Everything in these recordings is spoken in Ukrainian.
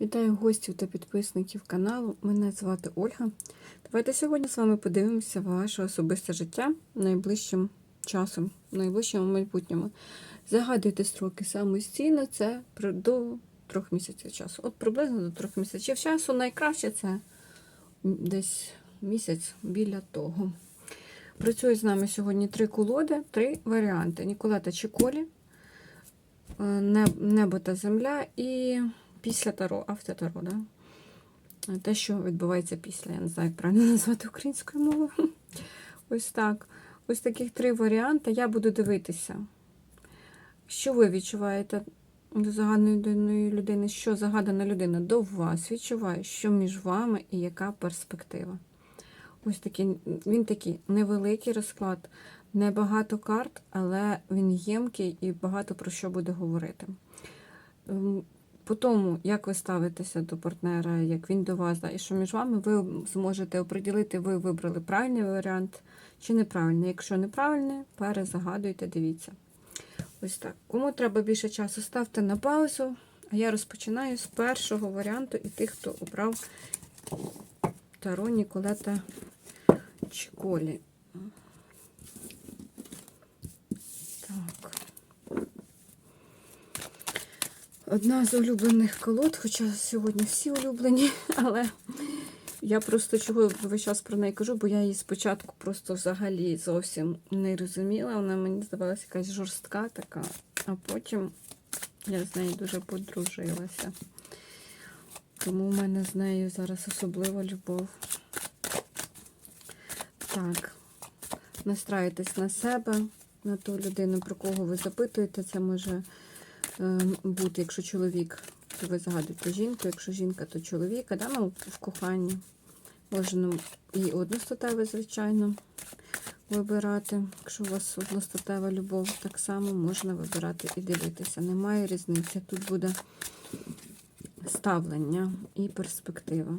Вітаю гостів та підписників каналу. Мене звати Ольга. Давайте сьогодні з вами подивимося ваше особисте життя найближчим часом, найближчому майбутньому. Загадуйте строки самостійно, це до трьох місяців часу. От приблизно до трьох місяців часу. Найкраще це десь місяць біля того. Працюють з нами сьогодні три колоди, три варіанти: Ніколета Чіколі, е, Небо та земля і після Таро, автотаро, да? Те, що відбувається після, я не знаю, як правильно назвати українською мовою. Ось так. Ось таких три варіанти. Я буду дивитися, що ви відчуваєте до загаданої людини, що загадана людина до вас відчуває, що між вами і яка перспектива. Ось такий, він такий невеликий розклад, небагато карт, але він ємкий і багато про що буде говорити. По тому, як ви ставитеся до партнера, як він до вас, і що між вами, ви зможете оприділити, ви вибрали правильний варіант чи неправильний. Якщо неправильний, перезагадуйте, дивіться. Ось так. Кому треба більше часу, ставте на паузу. А я розпочинаю з першого варіанту і тих, хто обрав Таро Ніколета Чіколі. Так. Одна з улюблених колод, хоча сьогодні всі улюблені, але я просто чого весь час про неї кажу, бо я її спочатку просто взагалі зовсім не розуміла. Вона мені здавалася якась жорстка така, а потім я з нею дуже подружилася. Тому в мене з нею зараз особлива любов. Так, настраюйтесь на себе, на ту людину, про кого ви запитуєте. Це може бути, якщо чоловік, то ви загадуєте жінку, якщо жінка, то чоловіка. Да? Ну, в коханні можна і одностатеве, звичайно, вибирати. Якщо у вас одностатева любов, так само можна вибирати і дивитися. Немає різниці. Тут буде ставлення і перспектива.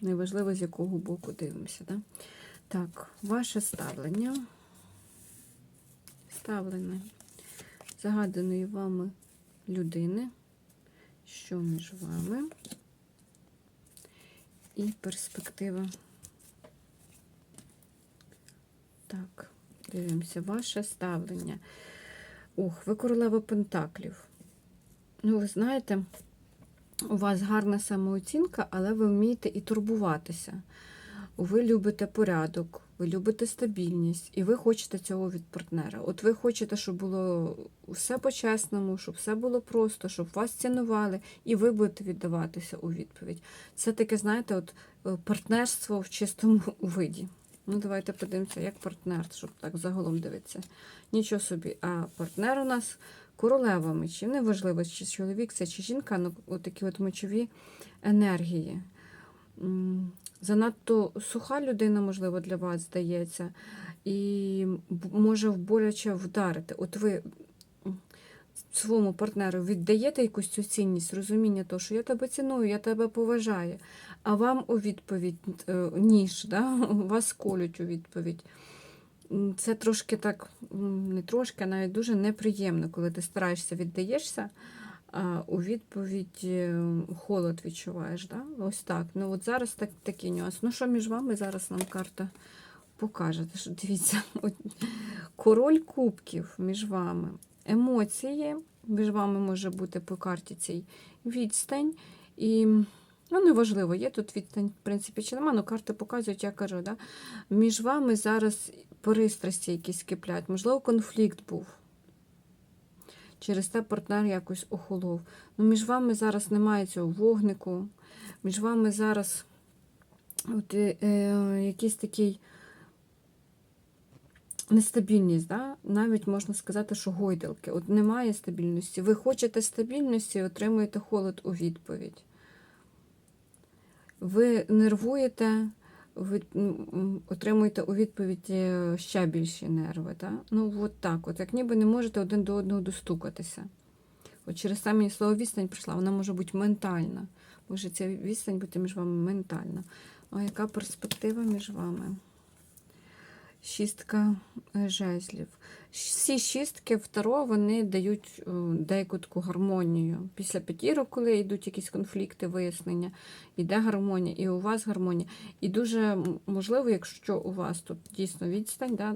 Неважливо, з якого боку дивимося. Да? Так, ваше ставлення. Ставлення загаданої вами людини, що між вами, і перспектива. Так, дивимося, ваше ставлення. Ох, ви королева Пентаклів. Ну, ви знаєте, у вас гарна самооцінка, але ви вмієте і турбуватися. Ви любите порядок, ви любите стабільність, і ви хочете цього від партнера. От ви хочете, щоб було все по-чесному, щоб все було просто, щоб вас цінували, і ви будете віддаватися у відповідь. Це таке, знаєте, от е, партнерство в чистому виді. Ну, давайте подивимося, як партнер, щоб так загалом дивитися. Нічого собі. А партнер у нас королева мечів. Неважливо, чи чоловік це, чи жінка, ну такі от мечові енергії. Занадто суха людина, можливо, для вас здається, і може боляче вдарити. От ви своєму партнеру віддаєте якусь цю цінність, розуміння того, що я тебе ціную, я тебе поважаю, а вам у відповідь е, ніж, да? вас колють у відповідь. Це трошки так, не трошки, а навіть дуже неприємно, коли ти стараєшся, віддаєшся, у відповідь е, холод відчуваєш. Да? Ось так. Ну от зараз так, такий нюанс. Ну що між вами зараз нам карта покаже? Дивіться, от, король кубків між вами. Емоції між вами може бути по карті цій відстань. І ну, неважливо, є тут відстань, в принципі, чи нема, але карти показують, я кажу, да? між вами зараз пристрасті якісь киплять, можливо, конфлікт був. Через те партнер якось охолов. Ну, між вами зараз немає цього вогнику, між вами зараз от, е, е, якийсь такий нестабільність, да? навіть можна сказати, що гойдалки. От немає стабільності. Ви хочете стабільності, отримуєте холод у відповідь. Ви нервуєте, ви отримуєте у відповідь е, ще більші нерви. Да? Ну, от так, от, як ніби не можете один до одного достукатися. От через мені слово відстань прийшла, вона може бути ментальна. Може ця відстань бути між вами ментальна. А яка перспектива між вами? Шістка е, жезлів. Всі шістки в Таро вони дають е, деяку таку гармонію. Після п'ятірок, коли йдуть якісь конфлікти, вияснення, іде гармонія, і у вас гармонія. І дуже можливо, якщо у вас тут дійсно відстань, да,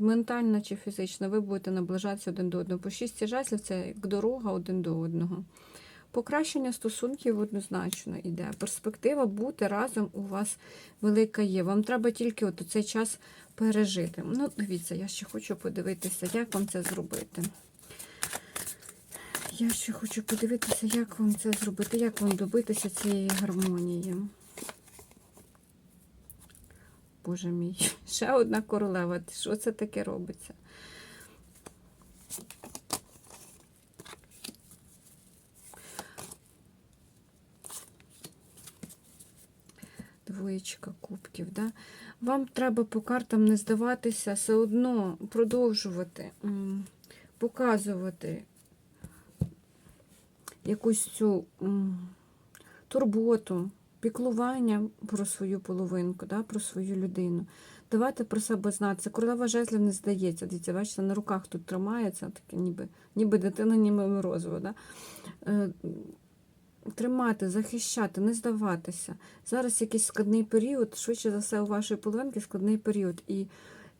ментальна чи фізична, ви будете наближатися один до одного. По шісті жезлів це як дорога один до одного. Покращення стосунків однозначно йде. Перспектива бути разом у вас велика є. Вам треба тільки от цей час пережити. Ну, дивіться, я ще хочу подивитися, як вам це зробити. Я ще хочу подивитися, як вам це зробити, як вам добитися цієї гармонії. Боже мій, ще одна королева. Що це таке робиться? Двоєчка кубків, да? Вам треба по картам не здаватися, все одно продовжувати, показувати якусь цю турботу, піклування про свою половинку, да, про свою людину. Давайте про себе знати. Це королева жезлів не здається. Дивіться, бачите, на руках тут тримається, таке ніби, ніби дитина, ніби морозиво. Да? Тримати, захищати, не здаватися. Зараз якийсь складний період, швидше за все, у вашої половинки складний період. І е,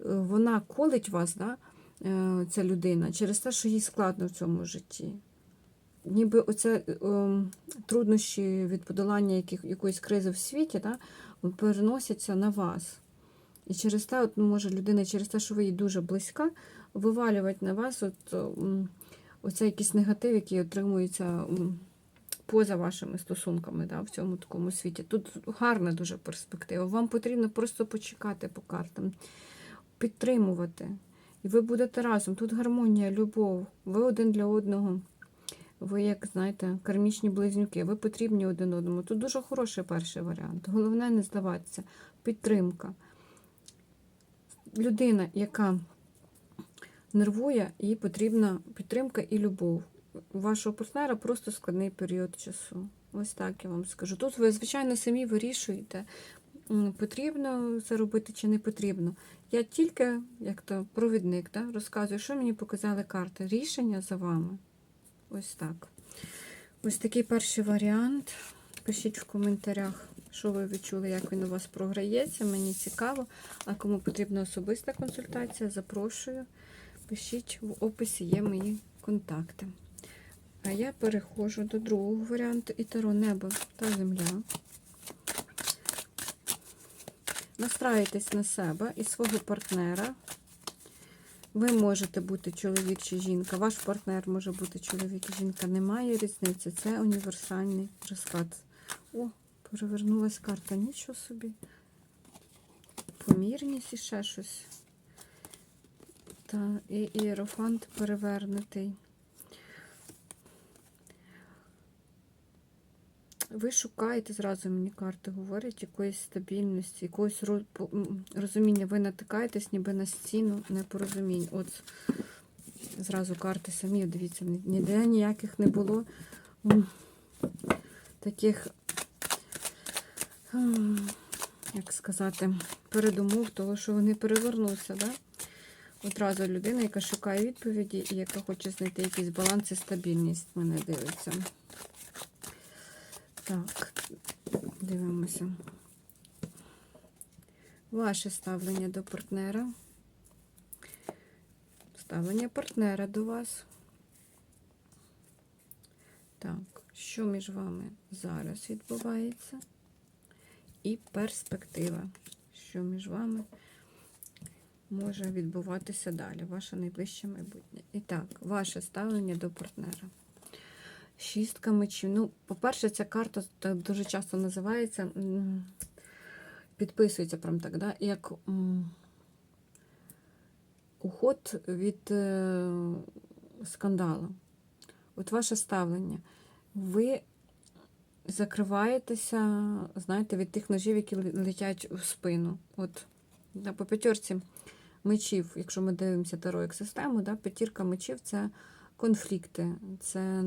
вона колить вас, да, е, ця людина, через те, що їй складно в цьому житті. Ніби оце е, труднощі від подолання яких, якоїсь кризи в світі да, переносяться на вас. І через те, от, може людина, через те, що ви їй дуже близька, вивалювати на вас от, м, оцей якийсь негатив, який отримується. Поза вашими стосунками да, в цьому такому світі. Тут гарна дуже перспектива. Вам потрібно просто почекати по картам, підтримувати. І ви будете разом. Тут гармонія, любов. Ви один для одного. Ви, як знаєте, кармічні близнюки, ви потрібні один одному. Тут дуже хороший перший варіант. Головне не здаватися. Підтримка. Людина, яка нервує, їй потрібна підтримка і любов у вашого партнера просто складний період часу. Ось так я вам скажу. Тут ви, звичайно, самі вирішуєте, потрібно це робити чи не потрібно. Я тільки, як то провідник, да, розказую, що мені показали карти. Рішення за вами. Ось так. Ось такий перший варіант. Пишіть в коментарях, що ви відчули, як він у вас програється. Мені цікаво. А кому потрібна особиста консультація, запрошую. Пишіть в описі є мої контакти. А я переходжу до другого варіанту і таро небо та земля. Настраюйтесь на себе і свого партнера. Ви можете бути чоловік чи жінка. Ваш партнер може бути чоловік і жінка. Немає різниці. Це універсальний розклад. О, перевернулась карта. Нічого собі. Помірність і ще щось. Та, і іерофант перевернутий. Ви шукаєте, зразу мені карти говорять, якоїсь стабільності, якогось розуміння. Ви натикаєтесь ніби на стіну непорозумінь. От зразу карти самі, дивіться, ніде ніяких не було таких, як сказати, передумов того, що вони перевернуться. Да? Одразу людина, яка шукає відповіді і яка хоче знайти якийсь баланс і стабільність, мене дивиться. Так, дивимося. Ваше ставлення до партнера. Ставлення партнера до вас. Так, що між вами зараз відбувається? І перспектива, що між вами може відбуватися далі, ваше найближче майбутнє. І так, ваше ставлення до партнера. Шістка мечів. Ну, по-перше, ця карта дуже часто називається, підписується прям так, да, як уход від е, скандалу. От ваше ставлення. Ви закриваєтеся, знаєте, від тих ножів, які летять в спину. От по п'ятерці мечів, якщо ми дивимося таро як систему, да, п'ятірка мечів це конфлікти, це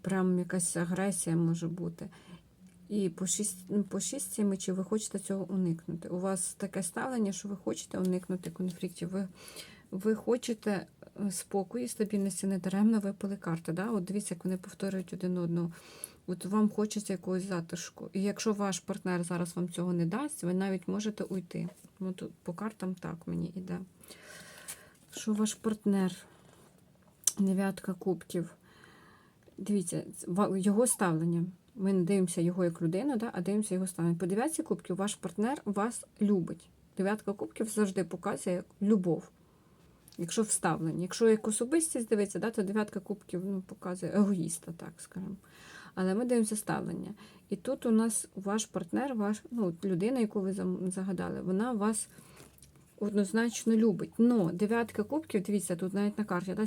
прям якась агресія може бути. І по шість, ну, по шістці мечів ви хочете цього уникнути. У вас таке ставлення, що ви хочете уникнути конфліктів. Ви, ви хочете е, спокою, стабільності, не даремно випали карти. Да? От дивіться, як вони повторюють один одного. От вам хочеться якогось затишку. І якщо ваш партнер зараз вам цього не дасть, ви навіть можете уйти. Ну, тут по картам так мені йде. Що ваш партнер? Дев'ятка кубків. Дивіться, його ставлення. Ми не дивимося його як людину, да, а дивимося його ставлення. По дев'ятці кубків ваш партнер вас любить. Дев'ятка кубків завжди показує любов. Якщо вставлення. Якщо як особистість дивиться, да, то дев'ятка кубків ну, показує егоїста, так скажемо. Але ми дивимося ставлення. І тут у нас ваш партнер, ваш, ну, людина, яку ви загадали, вона вас однозначно любить. Но дев'ятка кубків, дивіться, тут навіть на карті, да,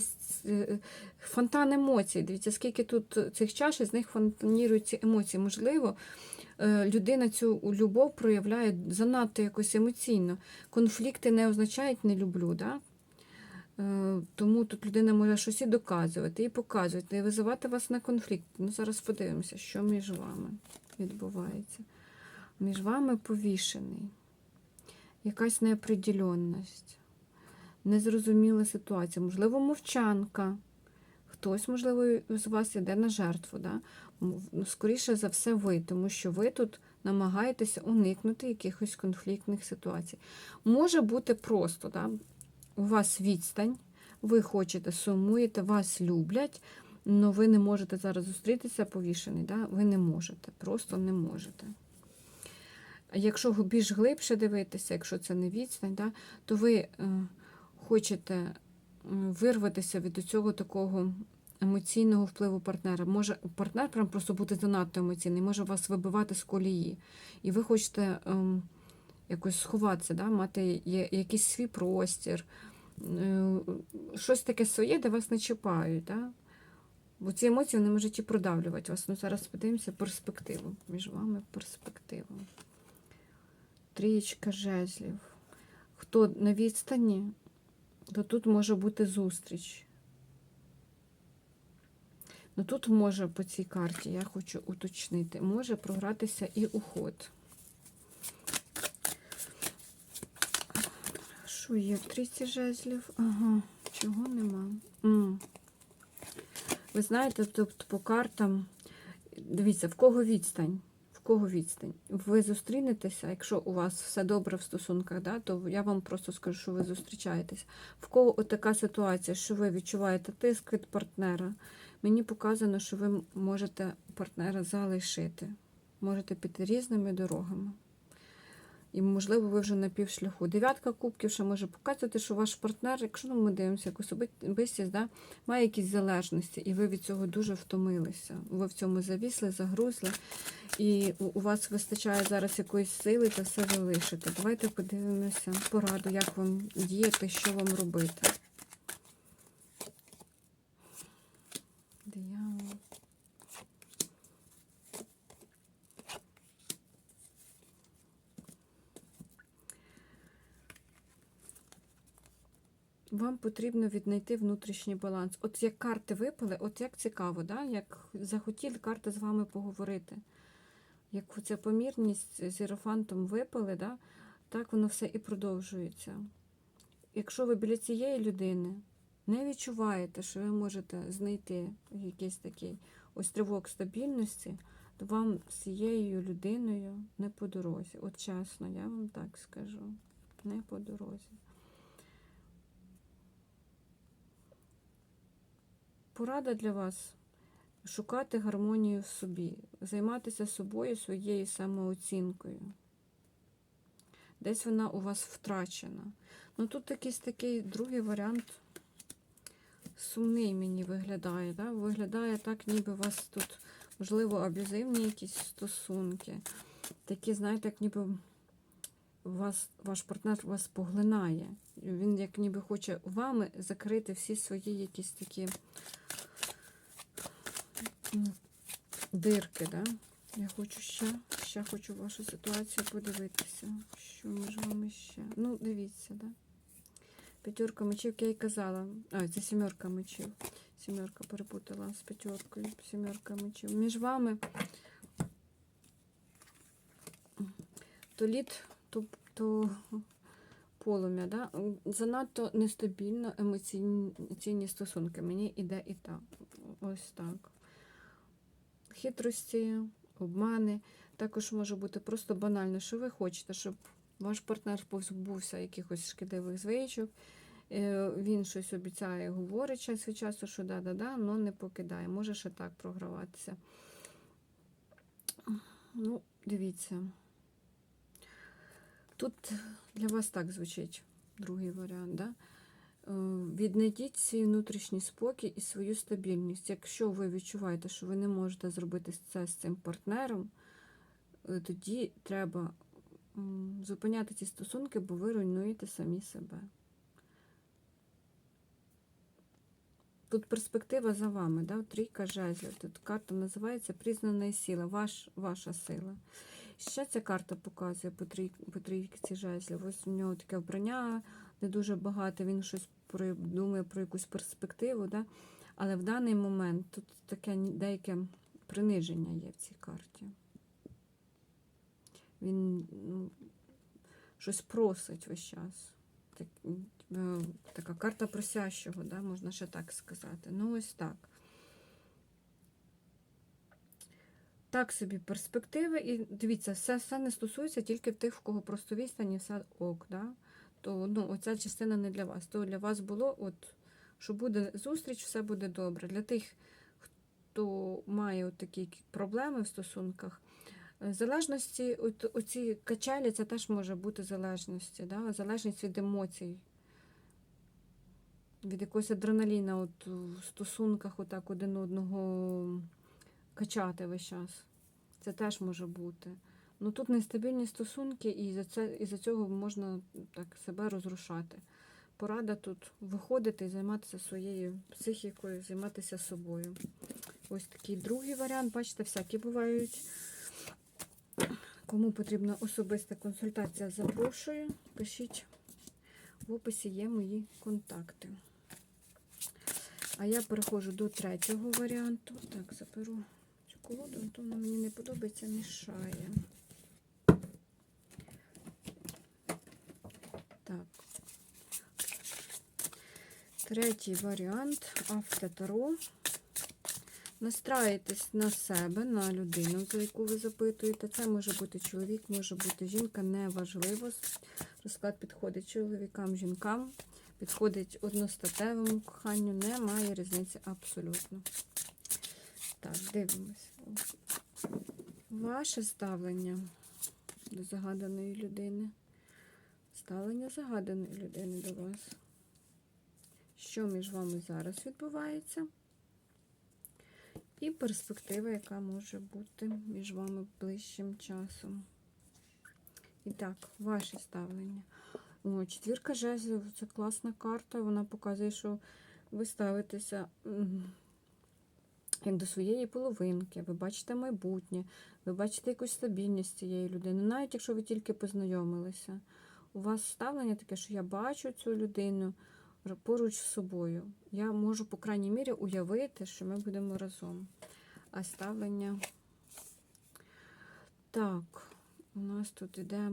е, фонтан емоцій. Дивіться, скільки тут цих чаш, і з них фонтанірують ці емоції. Можливо, е, людина цю любов проявляє занадто якось емоційно. Конфлікти не означають не люблю. Да? Е, Тому тут людина може щось і доказувати, і показувати, і визивати вас на конфлікт. Ну, зараз подивимося, що між вами відбувається. Між вами повішений, якась неопределенність, незрозуміла ситуація, можливо, мовчанка. Хтось, можливо, з вас іде на жертву. Да? Ну, Скоріше за все, ви, тому що ви тут намагаєтеся уникнути якихось конфліктних ситуацій. Може бути просто, да? у вас відстань, ви хочете, сумуєте, вас люблять, але ви не можете зараз зустрітися повішений, да? ви не можете, просто не можете. Якщо більш глибше дивитися, якщо це не відстань, да, то ви е, хочете вирватися від цього такого емоційного впливу партнера. Може партнер прям просто бути занадто емоційний, може вас вибивати з колії. І ви хочете ем, якось сховатися, да, мати якийсь свій простір, е, щось таке своє, де вас не чіпають. Да? Бо ці емоції вони можуть і продавлювати вас. Ну, зараз подивимося перспективу. Між вами перспективу. Трієчка жезлів. Хто на відстані, то тут може бути зустріч. Ну тут може по цій карті, я хочу уточнити, може програтися і уход. Що є в трійці жезлів? Ага, чого нема. М. Ви знаєте, тобто по картам, дивіться, в кого відстань? Кого відстань? Ви зустрінетеся, якщо у вас все добре в стосунках, да, то я вам просто скажу, що ви зустрічаєтесь. В кого така ситуація, що ви відчуваєте тиск від партнера, мені показано, що ви можете партнера залишити, можете піти різними дорогами. І, можливо, ви вже на півшляху. Дев'ятка кубків ще може показувати, що ваш партнер, якщо ну, ми дивимося, як особистість, да, має якісь залежності, і ви від цього дуже втомилися. Ви в цьому завісли, загрузли, і у вас вистачає зараз якоїсь сили та все залишити. Давайте подивимося пораду, як вам діяти, що вам робити. Вам потрібно віднайти внутрішній баланс. От як карти випали, от як цікаво, да? як захотіли карти з вами поговорити. Як ця помірність з іерофантом випали, да? так воно все і продовжується. Якщо ви біля цієї людини не відчуваєте, що ви можете знайти якийсь такий ось тривог стабільності, то вам з цією людиною не по дорозі. От чесно, я вам так скажу. Не по дорозі. Порада для вас шукати гармонію в собі, займатися собою, своєю самооцінкою. Десь вона у вас втрачена. Ну тут якийсь такий другий варіант сумний мені виглядає. Да? Виглядає так, ніби у вас тут, можливо, аб'юзивні якісь стосунки. Такі, знаєте, як ніби вас, ваш партнер вас поглинає. Він як ніби хоче вами закрити всі свої якісь такі дирки, да? Я хочу ще, ще хочу вашу ситуацію подивитися. Що між вами ще? Ну, дивіться, да? П'ятерка мечів, як я й казала. А, це сімерка мечів. Сімерка перепутала з п'ятеркою. Сімерка мечів. Між вами то лід, то, то полум'я. Да? Занадто нестабільно емоційні стосунки. Мені іде і так. Ось так. Хитрості, обмани. Також може бути просто банально, що ви хочете, щоб ваш партнер позбувся якихось шкідливих звичок. Е, Він щось обіцяє, говорить час від часу, що да-да-да, але не покидає. Може ще так програватися. Ну, дивіться. Тут для вас так звучить другий варіант. Да? Е, Віднайдіть свій внутрішній спокій і свою стабільність. Якщо ви відчуваєте, що ви не можете зробити це з цим партнером, е, тоді треба зупиняти ці стосунки, бо ви руйнуєте самі себе. Тут перспектива за вами, да? трійка жезлів. Тут карта називається Признана сила, ваш, ваша сила. Ще ця карта показує по, трій, по трійці жезлів. Ось у нього таке вбрання не дуже багато, він щось думає про якусь перспективу. Да? Але в даний момент тут таке деяке приниження є в цій карті. Він ну, щось просить весь час. Так, е, така карта просящого, да, можна ще так сказати. Ну, ось так. Так собі перспективи. І дивіться, все, все не стосується тільки тих, в кого просто відстані, все ок. Да? То ну, оця частина не для вас. То для вас було, от, що буде зустріч, все буде добре. Для тих, хто має от такі проблеми в стосунках, е, залежності, от, оці качелі, це теж може бути залежності, да? залежність від емоцій. Від якогось адреналіна от, в стосунках отак один одного качати весь час. Це теж може бути. Ну тут нестабільні стосунки, і за це і за цього можна так себе розрушати. Порада тут виходити і займатися своєю психікою, займатися собою. Ось такий другий варіант. Бачите, всякі бувають. Кому потрібна особиста консультація, запрошую. Пишіть. В описі є мої контакти. А я переходжу до третього варіанту. Так, заберу колоду, то вона мені не подобається, мішає. Так. Третій варіант автотаро. Настраюйтесь на себе, на людину, за яку ви запитуєте. Це може бути чоловік, може бути жінка, неважливо. Розклад підходить чоловікам, жінкам, підходить одностатевому коханню, немає різниці абсолютно. Так, дивимось. Ваше ставлення до загаданої людини. Ставлення загаданої людини до вас. Що між вами зараз відбувається? І перспектива, яка може бути між вами ближчим часом. І так, ваше ставлення. О, четвірка жезлів це класна карта. Вона показує, що ви ставитеся до своєї половинки, ви бачите майбутнє, ви бачите якусь стабільність цієї людини, навіть якщо ви тільки познайомилися. У вас ставлення таке, що я бачу цю людину поруч з собою. Я можу, по крайній мірі, уявити, що ми будемо разом. А ставлення. Так, у нас тут іде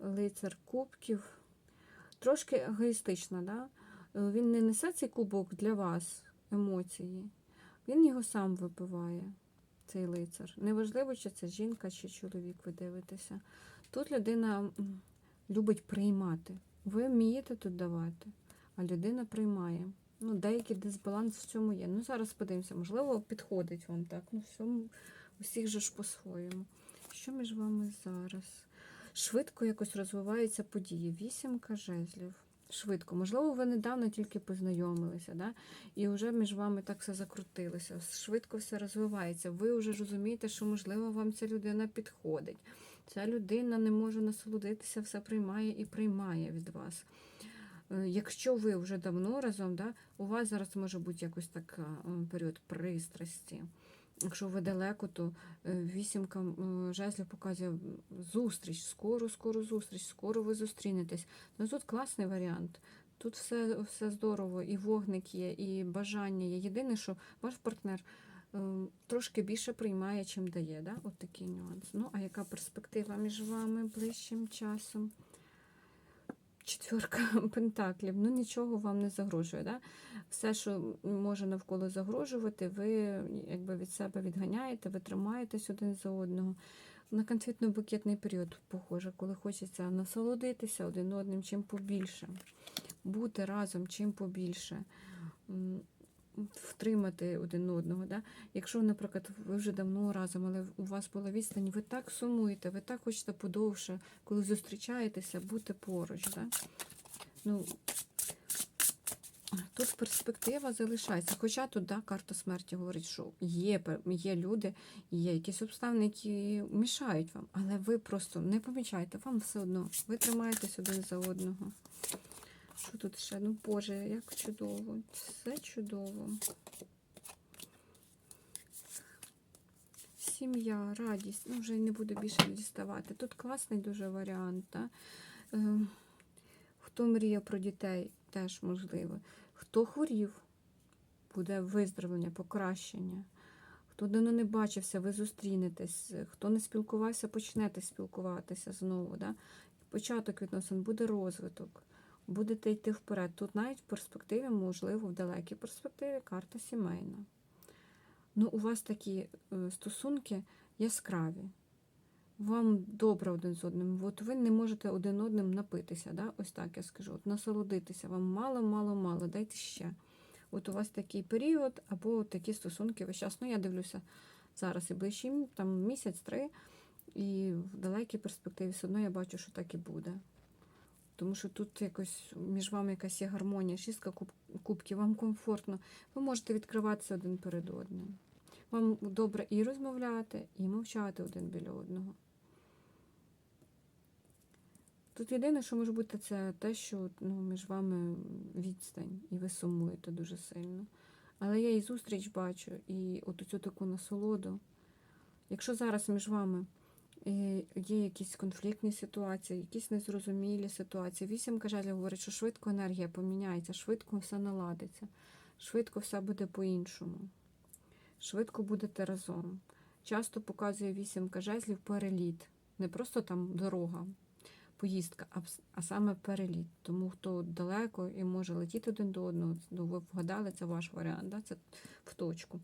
лицар кубків. Трошки егоїстично, да? Е, Він не несе цей кубок для вас, емоції. Він його сам випиває, цей лицар. Неважливо, чи це жінка, чи чоловік, ви дивитеся. Тут людина любить приймати. Ви вмієте тут давати, а людина приймає. Ну, деякий дисбаланс в цьому є. Ну, зараз подивимося, можливо, підходить вам так. Ну, всьому, усіх же ж по-своєму. Що між вами зараз? Швидко якось розвиваються події. Вісімка жезлів. Швидко. Можливо, ви недавно тільки познайомилися, да? і вже між вами так все закрутилося. Швидко все розвивається. Ви вже розумієте, що, можливо, вам ця людина підходить. Ця людина не може насолодитися, все приймає і приймає від вас. Е, Якщо ви вже давно разом, да, у вас зараз може бути якось так період пристрасті. Якщо ви далеко, то е, вісімка жезлів показує зустріч, скоро, скоро зустріч, скоро ви зустрінетесь. Ну тут класний варіант. Тут все, все здорово, і вогник є, і бажання є. Єдине, що ваш партнер ем, трошки більше приймає, чим дає. Да? От такий нюанс. Ну, а яка перспектива між вами ближчим часом? Четверка пентаклів. Ну, нічого вам не загрожує. Да? Все, що може навколо загрожувати, ви якби від себе відганяєте, ви тримаєтесь один за одного. На конфетно-букетний період похоже, коли хочеться насолодитися один одним чим побільше, бути разом чим побільше, втримати один одного. Да? Якщо, наприклад, ви вже давно разом, але у вас була відстань, ви так сумуєте, ви так хочете подовше, коли зустрічаєтеся, бути поруч. Да? Ну, Тут перспектива залишається. Хоча тут да, карта смерті говорить, що є, є люди, є якісь обставини, які мішають вам, але ви просто не помічаєте, вам все одно. Ви тримаєтесь один за одного. Що тут ще? Ну, Боже, як чудово. Все чудово. Сім'я, радість. Ну, вже не буду більше діставати. Тут класний дуже варіант. Да? Е, Хто мріє про дітей, теж можливо. Хто хворів, буде виздоровлення, покращення. Хто давно не бачився, ви зустрінетесь. Хто не спілкувався, почнете спілкуватися знову. Да? Початок відносин буде розвиток. Будете йти вперед. Тут навіть в перспективі, можливо, в далекій перспективі карта сімейна. Ну, у вас такі е, стосунки яскраві. Вам добре один з одним. От ви не можете один одним напитися, да? ось так я скажу. От насолодитися. Вам мало, мало, мало. Дайте ще. От у вас такий період, або такі стосунки весь час. Ну, я дивлюся зараз і ближчий там місяць-три, і в далекій перспективі все одно я бачу, що так і буде. Тому що тут якось між вами якась є гармонія, шістка куб- кубків, вам комфортно. Ви можете відкриватися один перед одним. Вам добре і розмовляти, і мовчати один біля одного. Тут єдине, що може бути, це те, що ну, між вами відстань, і ви сумуєте дуже сильно. Але я і зустріч бачу, і от цю таку насолоду. Якщо зараз між вами є якісь конфліктні ситуації, якісь незрозумілі ситуації, вісім кажелів говорить, що швидко енергія поміняється, швидко все наладиться, швидко все буде по-іншому. Швидко будете разом. Часто показує вісімка жезлів переліт. Не просто там дорога, поїздка, а саме переліт. Тому хто далеко і може летіти один до одного, ну ви вгадали, це ваш варіант, да? це в точку.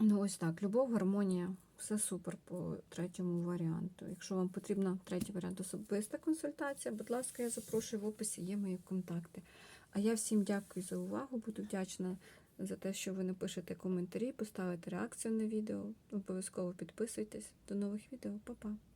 Ну, ось так. Любов, гармонія, все супер по третьому варіанту. Якщо вам потрібна третій варіант особиста консультація, будь ласка, я запрошую в описі, є мої контакти. А я всім дякую за увагу. Буду вдячна за те, що ви напишете коментарі, поставите реакцію на відео. Обов'язково підписуйтесь. До нових відео. Па-па!